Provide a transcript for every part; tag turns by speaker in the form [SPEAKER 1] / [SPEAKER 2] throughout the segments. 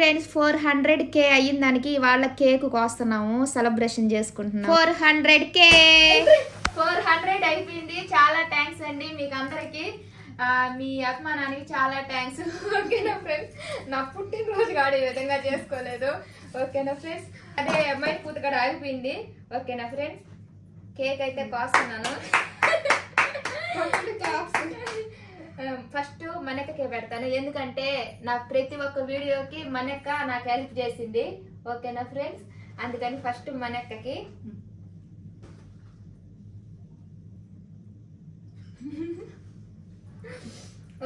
[SPEAKER 1] Friends four hundred కే అయిన దానికి ఇవాళ కేక్ కోస్తున్నాము సెలబ్రేషన్ చేసుకుంటున్నాం. Four hundred K! Four hundred అయిపోయింది. చాలా థ్యాంక్స్ అండి మీకు అందరికి మీ అభిమానానికి చాలా థ్యాంక్స్. ఓకేనా ఫ్రెండ్స్? నా పుట్టినరోజు కాదు ఈ విధంగా చేసుకోలేదు. ఓకేనా ఫ్రెండ్స్? అదే అమ్మాయి పూత కూడా ఆగిపోయింది. ఓకేనా ఫ్రెండ్స్? కేక్ అయితే కోస్తున్నాను. మనకకే పెడతాను. ఎందుకంటే నా ప్రతి ఒక్క వీడియోకి మనక్క నాకు హెల్ప్ చేసింది. ఓకేనా ఫ్రెండ్స్? అందుకని ఫస్ట్ మనక్కకి.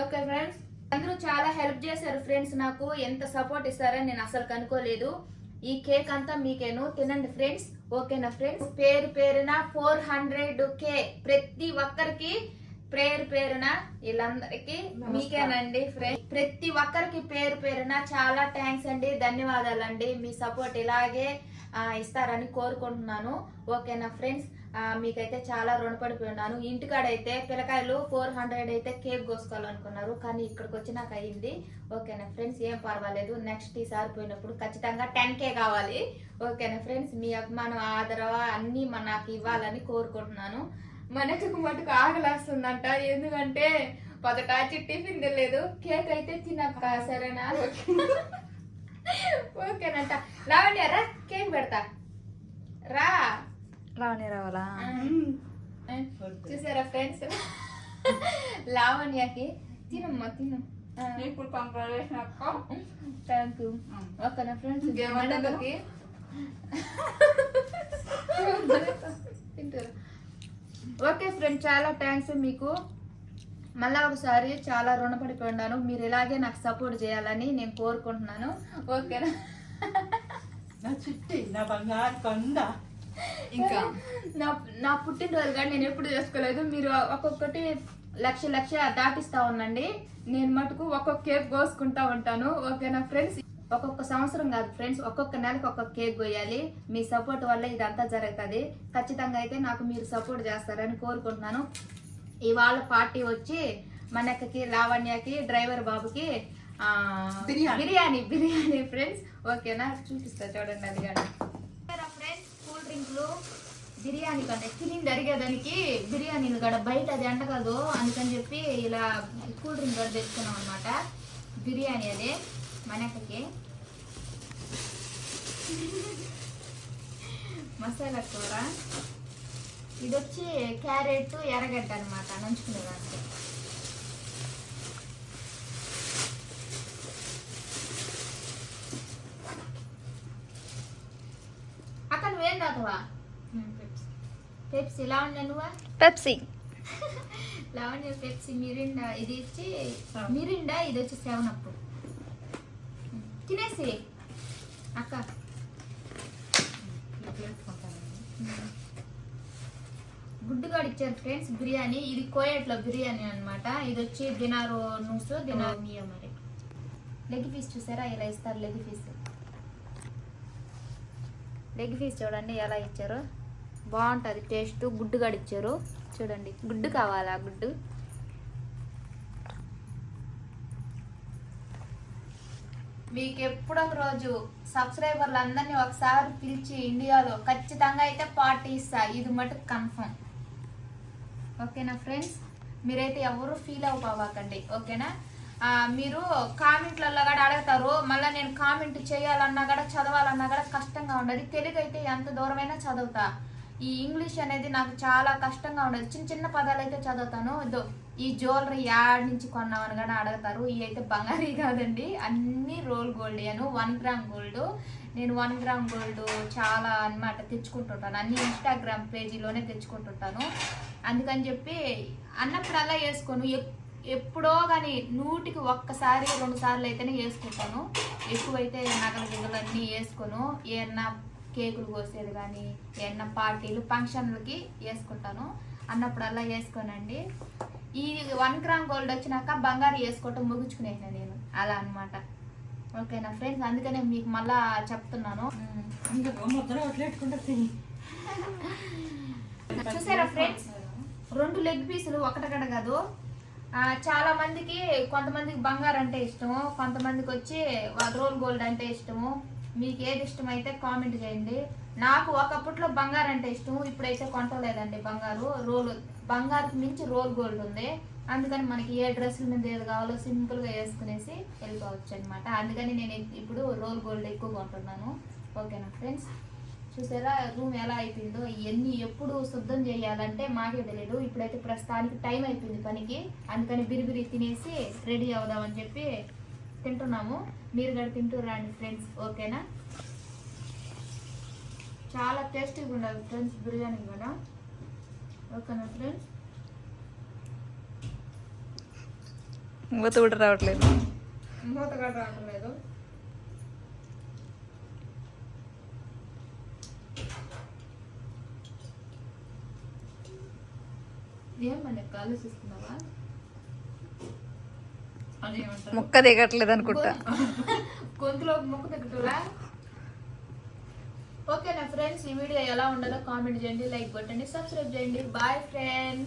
[SPEAKER 1] Okay friends? అందరూ చాలా హెల్ప్ చేశారు ఫ్రెండ్స్ నాకు. ఎంత సపోర్ట్ ఇస్తారని నేను అసలు కనుక్కోలేదు. ఈ కేక్ అంతా మీకేను. తినండి ఫ్రెండ్స్. ఓకేనా ఫ్రెండ్స్? పేరు పేరున ఫోర్ హండ్రెడ్ కే ప్రతి ఒక్కరికి పేరు పేరున వీళ్ళందరికీ మీకేనండి ఫ్రెండ్స్ ప్రతి ఒక్కరికి పేరు పేరున చాలా థ్యాంక్స్ అండి ధన్యవాదాలండి. మీ సపోర్ట్ ఇలాగే ఇస్తారని కోరుకుంటున్నాను. ఓకేనా ఫ్రెండ్స్ మీకైతే చాలా రుణపడిపోయి ఉన్నాను ఇంటికాడైతే పిల్లకాయలు ఫోర్ హండ్రెడ్ అయితే కేక్ కోసుకోవాలనుకున్నారు కానీ ఇక్కడికి వచ్చి నాకు అయ్యింది. ఓకేనా ఫ్రెండ్స్ ఏం పర్వాలేదు. నెక్స్ట్ ఈసారి పోయినప్పుడు ఖచ్చితంగా టెన్ కే కావాలి. ఓకేనా ఫ్రెండ్స్ మీ అభిమానం ఆదరవ అన్నీ నాకు ఇవ్వాలని కోరుకుంటున్నాను. మనకు మటుకు ఆగలేస్తుందంట ఎందుకంటే పదటాచి టిఫిన్ తెలియదు కేక్ అయితే తినక్క సరేనా? ఓకేనంట. లావణ్య రా కేక్ పెడతా. రా.
[SPEAKER 2] రావని రావాలా?
[SPEAKER 1] చూసారా ఫ్రెండ్స్? లావణ్యకి తినమ్మా తిను.
[SPEAKER 2] ఇప్పుడు పంపలేసినాక
[SPEAKER 1] థ్యాంక్ యూ. ఓకేనా ఫ్రెండ్స్? మనకి తింటారు. ఓకే ఫ్రెండ్ చాలా థ్యాంక్స్ మీకు మళ్ళా ఒకసారి చాలా రుణపడిపోయి ఉన్నాను మీరు ఇలాగే నాకు సపోర్ట్ చేయాలని నేను కోరుకుంటున్నాను. ఓకేనా
[SPEAKER 3] నా? చిట్టి నా బంగారు కొండ.
[SPEAKER 2] ఇంకా?
[SPEAKER 1] నా నా పుట్టినరోజు కానీ నేను ఎప్పుడు చేసుకోలేదు. మీరు ఒక్కొక్కటి లక్ష లక్ష దాటిస్తా ఉండండి. నేను మటుకు ఒక్కొక్క కేక్ కోసుకుంటా ఉంటాను. ఓకేనా ఫ్రెండ్స్ ఒక్కొక్క సంవత్సరం కాదు ఫ్రెండ్స్ ఒక్కొక్క నెలకు ఒక్కొక్క కేక్ కోయాలి మీ సపోర్ట్ వల్ల ఇదంతా జరుగుతుంది. ఖచ్చితంగా అయితే నాకు మీరు సపోర్ట్ చేస్తారని కోరుకుంటున్నాను. ఇవాళ పార్టీ వచ్చి మనకి లావణ్యకి డ్రైవర్ బాబుకి
[SPEAKER 3] బిర్యానీ.
[SPEAKER 1] బిర్యానీ ఫ్రెండ్స్. ఓకేనా? చూపిస్తా చూడండి అది కానీ ఫ్రెండ్స్? కూల్ డ్రింక్లు బిర్యానీ కంటే తిని జరిగేదానికి బిర్యానీలు కూడా బయట అది ఎండగదు అందుకని చెప్పి ఇలా కూల్ డ్రింక్ కూడా తెచ్చుకున్నాం అనమాట బిర్యానీ అదే మనకి మసాలా కూర. ఇది వచ్చి క్యారెట్ ఎర్రగడ్డ అనమాట నంచుకునేదానికి అక్కడ నువ్వేం తాగుతావా పెప్సీ. లావణ్య నువ్వా?
[SPEAKER 2] పెప్సీ.
[SPEAKER 1] Lavanya Pepsi Mirinda. ఇది ఇచ్చి మిరిండా ఇది వచ్చి సెవెన్ అప్ తినేసి. అక్క. గుడ్డుగాడు ఇచ్చారు ఫ్రెండ్స్ బిర్యానీ. ఇది కోయట్లో బిర్యానీ అన్నమాట. ఇది వచ్చి దినారు నూస్ దినారు మియా మరి. లెగ్ పీస్ చూసారా? ఇలా ఇస్తారు లెగ్ పీస్? లెగ్ పీస్ చూడండి ఎలా ఇచ్చారు. బాగుంటుంది టేస్ట్. గుడ్డుగాడు ఇచ్చారు చూడండి గుడ్డు కావాలా గుడ్డు? మీకు ఎప్పుడో ఒక రోజు సబ్స్క్రైబర్లు అందరినీ ఒకసారి పిలిచి ఇండియాలో ఖచ్చితంగా అయితే పార్టీ ఇస్తా. ఇది మటుకు కన్ఫర్మ్. ఓకేనా ఫ్రెండ్స్? మీరైతే ఎవరు ఫీల్ అవ్వకండి. ఓకేనా? మీరు కామెంట్లలో కూడా అడుగుతారు. మళ్ళీ నేను కామెంట్ చేయాలన్నా కూడా చదవాలన్నా కూడా కష్టంగా ఉండదు. తెలుగు అయితే ఎంత దూరమైనా చదువుతా. ఈ ఇంగ్లీష్ అనేది నాకు చాలా కష్టంగా ఉండదు. చిన్న చిన్న పదాలు అయితే చదువుతాను. ఇదో. ఈ జ్యువెలరీ యాడ్ నుంచి కొన్నామని కూడా అడుగుతారు. ఇవి అయితే బంగారీ కాదండి. అన్ని రోల్ గోల్డ్ అను వన్ గ్రామ్ గోల్డ్ నేను వన్ గ్రామ్ గోల్డ్ చాలా అన్నమాట తెచ్చుకుంటుంటాను. అన్ని ఇన్స్టాగ్రామ్ పేజీలోనే తెచ్చుకుంటుంటాను. అందుకని చెప్పి అన్నప్పుడు అలా వేసుకోను ఎప్పుడో కానీ నూటికి ఒక్కసారి రెండు సార్లు అయితేనే వేసుకుంటాను. ఎక్కువైతే నగల గిగలు అన్నీ వేసుకోను. ఏమన్నా కేకులు కోసేది కానీ ఏమన్నా పార్టీలు ఫంక్షన్లకి వేసుకుంటాను. అన్నప్పుడల్లా వేసుకోనండి. ఈ వన్ గ్రామ్ గోల్డ్ వచ్చినాక బంగారు వేసుకోవటం ముగించుకునేసిన నేను. అలా అన్నమాట. ఓకేనా ఫ్రెండ్స్? అందుకనే మీకు మళ్ళా చెప్తున్నాను. చూసారా ఫ్రెండ్స్? రెండు లెగ్ పీసులు ఒకటక్కడ కాదు. చాలా మందికి కొంతమందికి బంగారు అంటే ఇష్టము. కొంతమందికి వచ్చి రోల్ గోల్డ్ అంటే ఇష్టము. మీకు ఏది ఇష్టమైతే కామెంట్ చేయండి. నాకు ఒకప్పట్లో బంగారు అంటే ఇష్టం ఇప్పుడైతే కొంటలేదండి బంగారు. రోల్ బంగారుకి మించి రోల్ గోల్డ్ ఉంది. అందుకని మనకి ఏ డ్రెస్సుల మీద ఏది కావాలో సింపుల్గా వేసుకునేసి వెళ్ళిపోవచ్చు అనమాట అందుకని నేను ఇప్పుడు రోల్ గోల్డ్ ఎక్కువ కొంటున్నాను. ఓకేనా ఫ్రెండ్స్? చూసారా రూమ్ ఎలా అయిపోయిందో ఇవన్నీ ఎప్పుడు శుద్ధం చేయాలంటే మాకే తెలియదు ఇప్పుడైతే ప్రస్తుతానికి టైం అయిపోయింది పనికి. అందుకని బిరిబిరి తినేసి రెడీ అవుదామని చెప్పి తింటున్నాము. మీరు కూడా తింటూ రండి ఫ్రెండ్స్ ఓకేనా? చాలా టేస్టీగా ఉండాలి ఫ్రెండ్స్ బిర్యానీ కూడా. ఓకేనా ఫ్రెండ్స్?
[SPEAKER 2] మూత కూడా రావట్లేదు.
[SPEAKER 1] మూత కూడా రావట్లేదు. ఏమని ఆలోచిస్తున్నావా
[SPEAKER 3] అని ఏమంటారు
[SPEAKER 2] ముక్క దిగట్లేదు అనుకుంటా.
[SPEAKER 1] గొంతులో ముక్కు తగ్గుతులా ఓకేనా ఫ్రెండ్స్ ఈ వీడియో ఎలా ఉండాలో కామెంట్ చేయండి లైక్ కొట్టండి సబ్స్క్రైబ్ చేయండి. Bye friends